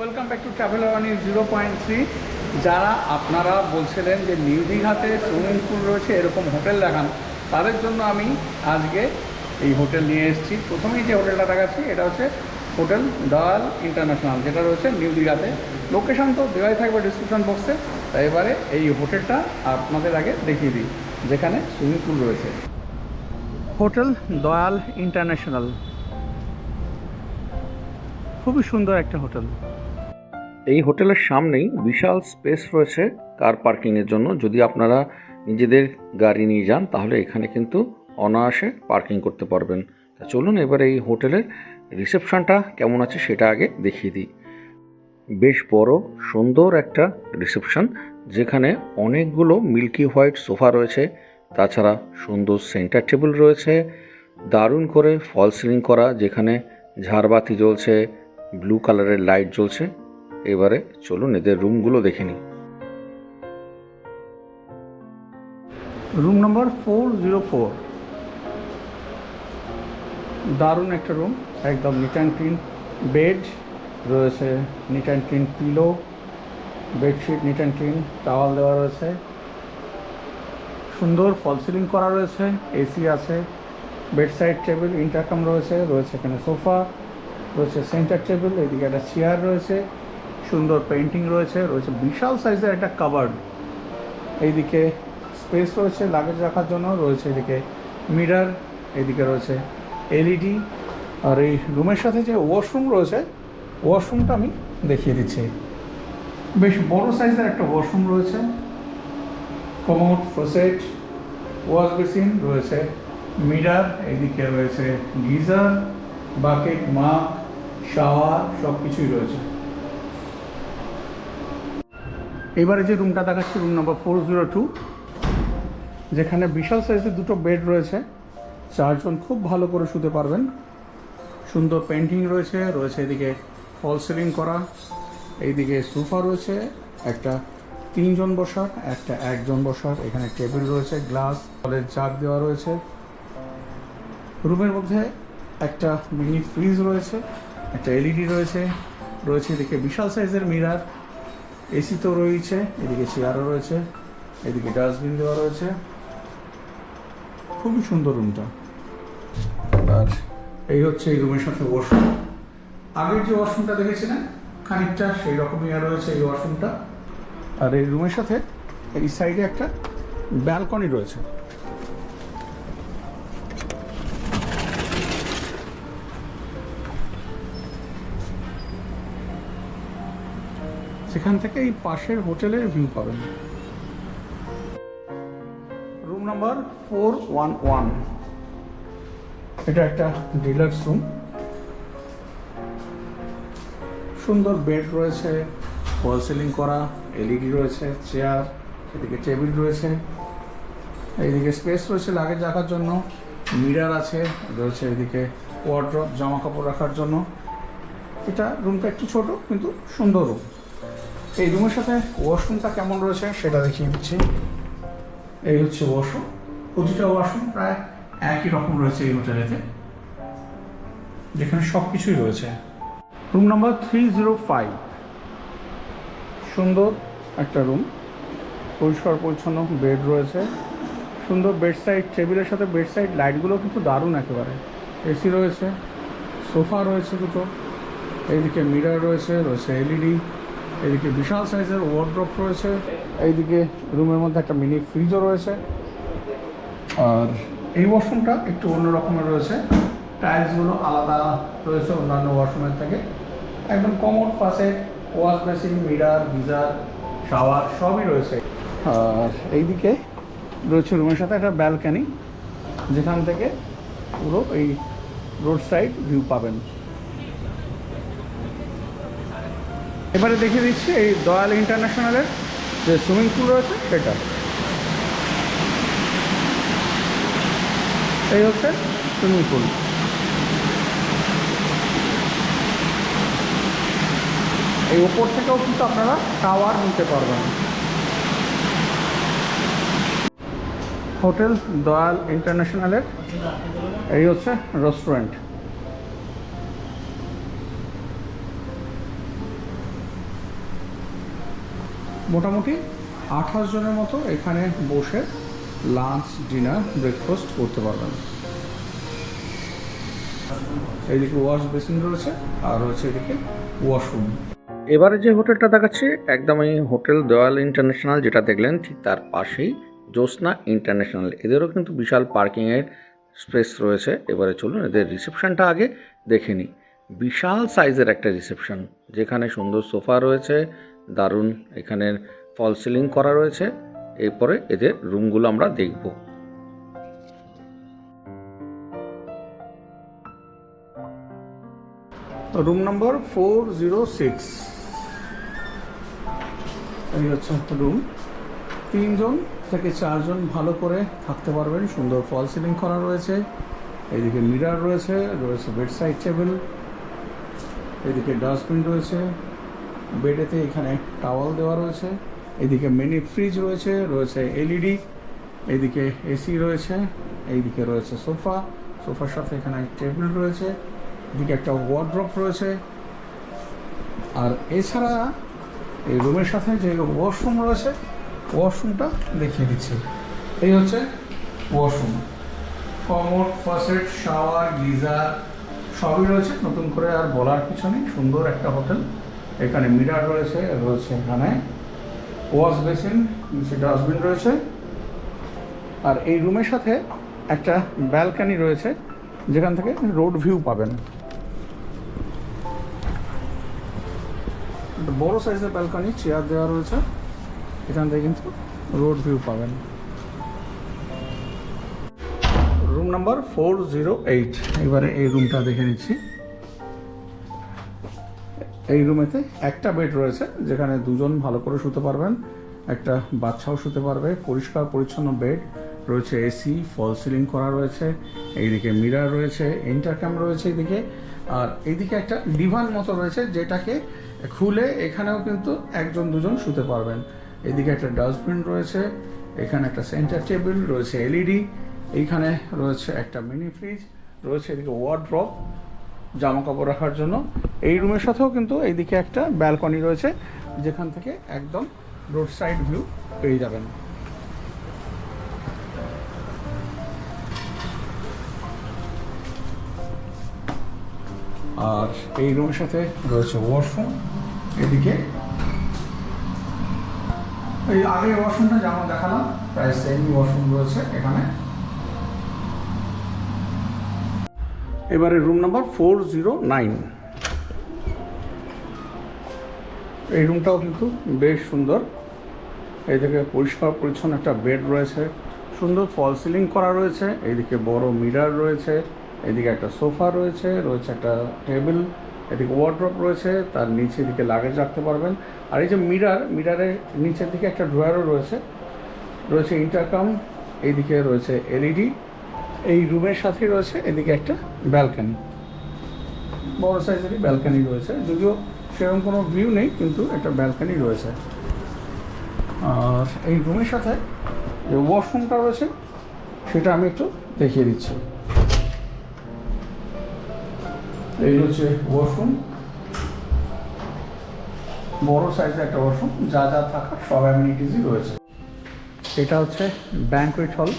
Welcome back to travel ওয়ানি zero point three যারা আপনারা বলছিলেন যে নিউ দীঘাতে সুইমিং পুল রয়েছে, এরকম হোটেল দেখান, তাদের জন্য আমি আজকে এই হোটেল নিয়ে এসেছি। প্রথমেই যে হোটেলটা দেখাচ্ছি, এটা হচ্ছে হোটেল দয়াল ইন্টারন্যাশনাল যেটা রয়েছে নিউ দীঘাতে। লোকেশন তো দেওয়াই থাকবে ডিসক্রিপশন বক্সে তাই এবারে এই হোটেলটা আপনাদের আগে দেখিয়ে দিই, যেখানে সুইমিং পুল রয়েছে। হোটেল দয়াল ইন্টারন্যাশনাল খুবই সুন্দর একটা হোটেল এই হোটেলের সামনেই বিশাল স্পেস রয়েছে কার পার্কিংয়ের জন্য। যদি আপনারা নিজেদের গাড়ি নিয়ে যান, তাহলে এখানে কিন্তু অনায়াসে পার্কিং করতে পারবেন। তা চলুন এবার এই হোটেলের রিসেপশনটা কেমন আছে সেটা আগে দেখিয়ে দিই। বেশ বড়, সুন্দর একটা রিসেপশন, যেখানে অনেকগুলো মিল্কি হোয়াইট সোফা রয়েছে। তাছাড়া সুন্দর সেন্টার টেবিল রয়েছে। দারুণ করে ফল সিলিং করা, যেখানে ঝাড়বাতি জ্বলছে, ব্লু কালারের লাইট জ্বলছে। এবারে চলুন এদের রুমগুলো দেখে নিই। Room number four zero four. দারুণ একটা রুম, একদম নিট অ্যান্ড ক্লিন বেড রয়েছে neat and clean pillow bedsheet neat and clean towel দেওয়া রয়েছে। সুন্দর ফল সিলিং করা রয়েছে এসি আছে বেড সাইড টেবিল ইন্টারকাম রয়েছে রয়েছে এখানে সোফা রয়েছে সেন্টার টেবিল এদিকে একটা চেয়ার রয়েছে। সুন্দর পেন্টিং রয়েছে রয়েছে বিশাল সাইজের একটা কাবার্ড এইদিকে স্পেস রয়েছে লাগেজ রাখার জন্য, রয়েছে এদিকে মিরার এদিকে রয়েছে এলইডি আর এই রুমের সাথে যে ওয়াশরুম রয়েছে ওয়াশরুমটা আমি দেখিয়ে দিচ্ছি। বেশ বড় সাইজের একটা ওয়াশরুম রয়েছে। কমোড ফোসেট ওয়াশ বেসিন রয়েছে। মিরার এদিকে রয়েছে গিজার বাকেট মাগ শাওয়ার সব কিছুই রয়েছে। এবারে যে রুমটা দেখাচ্ছি room number four zero two যেখানে বিশাল সাইজের দুটো বেড রয়েছে। চারজন খুব ভালো করে শুতে পারবেন। সুন্দর পেন্টিং রয়েছে রয়েছে এদিকে ফল সিলিং করা, এইদিকে সোফা রয়েছে, একটা তিনজন বসার, একটা একজন বসার, এখানে টেবিল রয়েছে গ্লাস ফলের জাগ দেওয়া রয়েছে। রুমের মধ্যে একটা মিনি ফ্রিজ রয়েছে, একটা এলইডি রয়েছে রয়েছে এদিকে বিশাল সাইজের মিরার এসি তো রয়েছে, এদিকে চেয়ারও রয়েছে, এদিকে ডাস্টবিন দেওয়া রয়েছে। খুবই সুন্দর রুমটা আর এই হচ্ছে এই রুমের সাথে ওয়াশরুম আগের যে ওয়াশরুমটা দেখেছিলেন, খানিকটা সেই রকমই রয়েছে এই ওয়াশরুমটা আর এই রুমের সাথে এই সাইডে একটা ব্যালকনি রয়েছে। সেখান থেকে এই পাশের হোটেলের ভিউ পাবেন। Room number four one one. এটা একটা ডিলাক্স রুম। সুন্দর বেড রয়েছে ফল সিলিং করা এলইডি রয়েছে চেয়ার এদিকে টেবিল রয়েছে এইদিকে স্পেস রয়েছে লাগেজ রাখার জন্য মিরার আছে রয়েছে এদিকে ওয়ার্ড্রপ জামা কাপড় রাখার জন্য। এটা রুমটা একটু ছোট কিন্তু সুন্দর রুম। এই রুমের সাথে ওয়াশরুমটা কেমন রয়েছে সেটা দেখিয়ে দিচ্ছি। এই হচ্ছে ওয়াশরুম। প্রতিটা ওয়াশরুম প্রায় একই রকম রয়েছে এই হোটেলেতে। যেখানে সব কিছুই রয়েছে। Room number three zero five. সুন্দর একটা রুম। পরিষ্কার পরিচ্ছন্ন বেড রয়েছে। সুন্দর বেড সাইড টেবিলের সাথে বেড সাইড লাইটগুলো কিন্তু দারুণ একেবারে। এসি রয়েছে। সোফা রয়েছে দুটো। এইদিকে মিরার রয়েছে রয়েছে এলইডি। এদিকে বিশাল সাইজের ওয়ার্ড্রপ রয়েছে। এইদিকে রুমের মধ্যে একটা মিনি ফ্রিজও রয়েছে। আর এই ওয়াশরুমটা একটু অন্য রকমের রয়েছে। টাইলসগুলো আলাদা রয়েছে অন্যান্য ওয়াশরুমের থেকে। একদম কমোড পাশে wash machine mirror geyser shower সবই রয়েছে। আর এইদিকে রয়েছে রুমের সাথে একটা ব্যালকানি যেখান থেকে পুরো এই রোড সাইড ভিউ পাবেন। এবারে দেখিয়ে দিচ্ছি এই দয়াল ইন্টারন্যাশনালের যে সুইমিং পুল রয়েছে, সেটা। এই হচ্ছে সুইমিং পুল এই ওপর থেকেও কিন্তু আপনারা টাওয়ার নিতে পারবেন। হোটেল দয়াল ইন্টারন্যাশনালের এই হচ্ছে রেস্টুরেন্ট মোটামুটি আঠাশ জনের মতো এখানে বসে লাঞ্চ ডিনার ব্রেকফাস্ট করতে পারবেন। এইদিকে ওয়াশ বেসিন রয়েছে, আর রয়েছে এদিকে ওয়াশরুম এবারে যে হোটেলটা দেখাচ্ছি, একদমই হোটেল দয়াল ইন্টারন্যাশনাল, যেটা দেখলেন ঠিক তার পাশেই জ্যোৎস্না ইন্টারন্যাশনাল। এদেরও কিন্তু বিশাল পার্কিংয়ের স্পেস রয়েছে। এবারে চলুন এদের রিসেপশনটা আগে দেখে নিই। বিশাল সাইজের একটা রিসেপশন, যেখানে সুন্দর সোফা রয়েছে দারুণ এখানে ফল সিলিং করা রয়েছে। এরপরে এদের রুমগুলো আমরা দেখব। Room number four zero six. এই হচ্ছে রুম। তিনজন থেকে চারজন ভালো করে থাকতে পারবেন। সুন্দর ফল সিলিং করা রয়েছে। এইদিকে মিরার রয়েছে রয়েছে বেড সাইড টেবিল। এদিকে ডাস্টবিন রয়েছে। বেডেতে এখানে টাওয়াল দেওয়া রয়েছে, এদিকে মিনি ফ্রিজ রয়েছে রয়েছে এলইডি এইদিকে এসি রয়েছে, এইদিকে রয়েছে সোফা, সোফার সাথে এখানে টেবিল রয়েছে, এদিকে একটা ওয়ার্ড্রপ রয়েছে। আর এছাড়া এই রুমের সাথে যে ওয়াশরুম রয়েছে ওয়াশরুমটা দেখিয়ে দিচ্ছি। এই হচ্ছে washroom commode, faucet, shower geyser সবই রয়েছে, নতুন করে আর বলার কিছু নেই, সুন্দর একটা হোটেল। এখানে মিরার রয়েছে রয়েছে এখানে। ওয়াশ বেসিন নিচে ডাস্টবিন রয়েছে। আর এই রুমের সাথে একটা ব্যালকানি রয়েছে, যেখান থেকে রোড ভিউ পাবেন। বড় সাইজের ব্যালকনি, চেয়ার দেওয়া রয়েছে। এখান থেকে কিন্তু রোড ভিউ পাবেন। Room number four zero eight. এবারে এই রুমটা দেখে নিচ্ছি। এই রুমেতে একটা বেড রয়েছে, যেখানে দুজন ভালো করে শুতে পারবেন, একটা বাচ্চাও শুতে পারবে, পরিষ্কার পরিচ্ছন্ন বেড রয়েছে এসি ফল সিলিং করা রয়েছে, এইদিকে মিরার রয়েছে ইন্টারক্যাম রয়েছে এইদিকে, আর এইদিকে একটা ডিভান মতো রয়েছে, যেটাকে খুলে এখানেও কিন্তু একজন দুজন শুতে পারবেন। এদিকে একটা ডাস্টবিন রয়েছে, এখানে একটা সেন্টার টেবিল রয়েছে এলইডি এইখানে রয়েছে একটা মিনি ফ্রিজ রয়েছে এদিকে ওয়ার্ড্রপ জামা কাপড় রাখার জন্য। এই রুমের সাথেও কিন্তু এইদিকে একটা ব্যালকনি রয়েছে, যেখান থেকে একদম রোড সাইড ভিউ পেয়ে যাবেন। আর এই রুমের সাথে রয়েছে ওয়াশরুম এদিকে এই আগে ওয়াশরুমটা যেমন দেখালাম, প্রায় সেম ওয়াশরুম রয়েছে এখানে। এবারে room number four zero nine এই রুমটাও কিন্তু বেশ সুন্দর। এই থেকে পরিষ্কার পরিচ্ছন্ন একটা বেড রয়েছে। সুন্দর ফল সিলিং করা রয়েছে। এইদিকে বড় মিরার রয়েছে। এদিকে একটা সোফা রয়েছে। রয়েছে একটা টেবিল এদিকে ওয়ার্ড্রপ রয়েছে। তার নিচে দিকে লাগেজ রাখতে পারবেন। আর এই যে মিরার মিরারের নিচের দিকে একটা ড্রয়ারও রয়েছে। রয়েছে ইন্টারকাম এইদিকে রয়েছে এলইডি এই রুমের সাথেই রয়েছে এদিকে একটা ব্যালকানি বড় সাইজেরই ব্যালকানি রয়েছে। যদিও সেরকম কোনো ভিউ নেই, কিন্তু একটা ব্যালকানি রয়েছে। আর এই রুমের সাথে যে ওয়াশরুমটা রয়েছে, সেটা আমি একটু দেখিয়ে দিচ্ছি। এই হচ্ছে ওয়াশরুম বড় সাইজের একটা ওয়াশরুম যা যা থাকার সব অ্যামিনিটিসই রয়েছে। এটা হচ্ছে ব্যাঙ্কোয়েট হল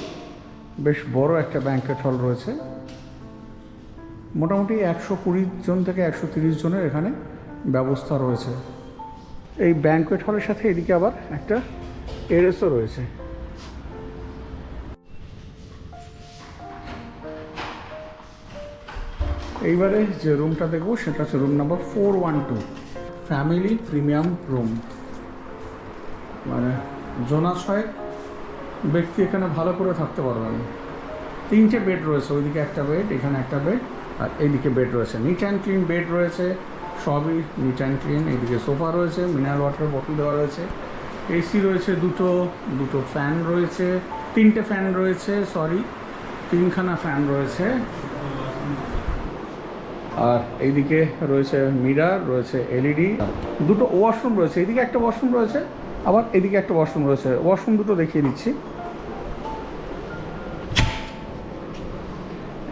বেশ বড় একটা ব্যাঙ্কোয়েট হল রয়েছে। মোটামুটি একশো কুড়ি জন থেকে একশো তিরিশ জনের এখানে ব্যবস্থা রয়েছে। এই ব্যাঙ্কোয়েট হলের সাথে এদিকে আবার একটা টেরেসও রয়েছে। এইবারে যে রুমটা দেখব, সেটা হচ্ছে room number four one two family premium room মানে জোনা ব্যক্তি এখানে ভালো করে থাকতে পারবেন তিনটে বেড রয়েছে, ওইদিকে একটা বেড এখানে একটা বেড আর এইদিকে বেড রয়েছে। নিট অ্যান্ড ক্লিন বেড রয়েছে। সবই নিট অ্যান্ড ক্লিন এইদিকে সোফা রয়েছে মিনারেল ওয়াটার বোতল দেওয়া রয়েছে এসি রয়েছে দুটো দুটো ফ্যান রয়েছে, তিনটে ফ্যান রয়েছে সরি তিনখানা ফ্যান রয়েছে। আর এইদিকে রয়েছে মিরার রয়েছে এলইডি দুটো ওয়াশরুম রয়েছে, এইদিকে একটা ওয়াশরুম রয়েছে, আবার এদিকে একটা ওয়াশরুম রয়েছে ওয়াশরুম দুটো দেখিয়ে দিচ্ছি।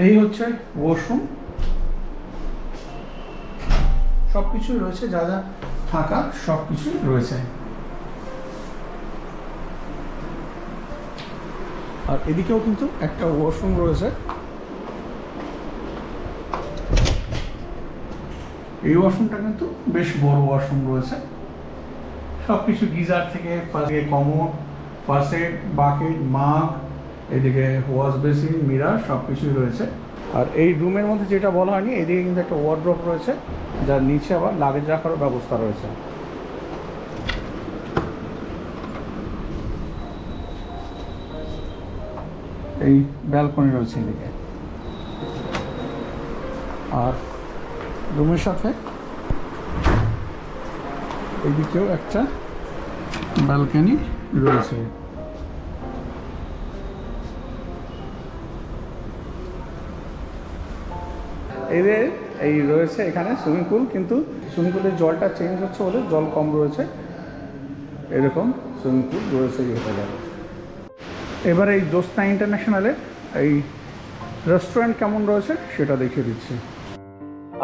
এই হচ্ছে ওয়াশরুম সব কিছুই রয়েছে, যা যা থাকা সব কিছুই রয়েছে। আর এদিকেও কিন্তু একটা ওয়াশরুম রয়েছে। এই ওয়াশরুমটা কিন্তু বেশ বড় ওয়াশরুম রয়েছে। সব কিছু গিজার থেকে ফার্স্টে কমোড ফার্স্ট বাকেট মাগ এদিকে ওয়াশ বেসিন মিরার সব কিছুই রয়েছে। আর এই রুমের মধ্যে যেটা বলা হয়নি, এদিকে কিন্তু একটা ওয়ার্ড্রপ রয়েছে, যার নিচে আবার লাগেজ রাখারও ব্যবস্থা রয়েছে। এই ব্যালকনি রয়েছে এদিকে। আর রুমের সাথে এদিকেও একটা ব্যালকনি রয়েছে। এদের এই রয়েছে এখানে সুইমিং পুল কিন্তু সুইমিং পুলের জলটা চেঞ্জ হচ্ছে বলে জল কম রয়েছে। এরকম সুইমিং পুল রয়েছে এই হোটেলে এবার এই জোস্তা ইন্টারন্যাশনালে এই রেস্টুরেন্ট কেমন রয়েছে সেটা দেখিয়ে দিচ্ছি।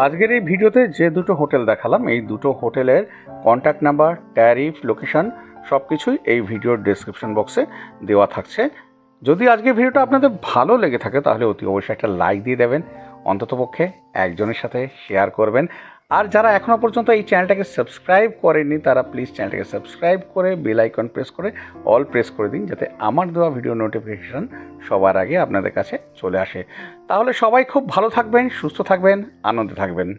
আজকের এই ভিডিওতে যে দুটো হোটেল দেখালাম, এই দুটো হোটেলের কন্ট্যাক্ট নাম্বার ট্যারিফ লোকেশন সব কিছুই এই ভিডিওর ডেসক্রিপশন বক্সে দেওয়া থাকছে। যদি আজকের ভিডিওটা আপনাদের ভালো লেগে থাকে, তাহলে অতি অবশ্যই একটা লাইক দিয়ে দেবেন। অন্ততপক্ষে একজনের সাথে শেয়ার করবেন। আর যারা এখনও পর্যন্ত এই চ্যানেলটাকে সাবস্ক্রাইব করেনি তারা প্লিজ চ্যানেলটাকে সাবস্ক্রাইব করে বেল আইকন প্রেস করে অল প্রেস করে দিন যাতে আমার দেওয়া ভিডিও নোটিফিকেশান সবার আগে আপনাদের কাছে চলে আসে। তাহলে সবাই খুব ভালো থাকবেন, সুস্থ থাকবেন, আনন্দে থাকবেন।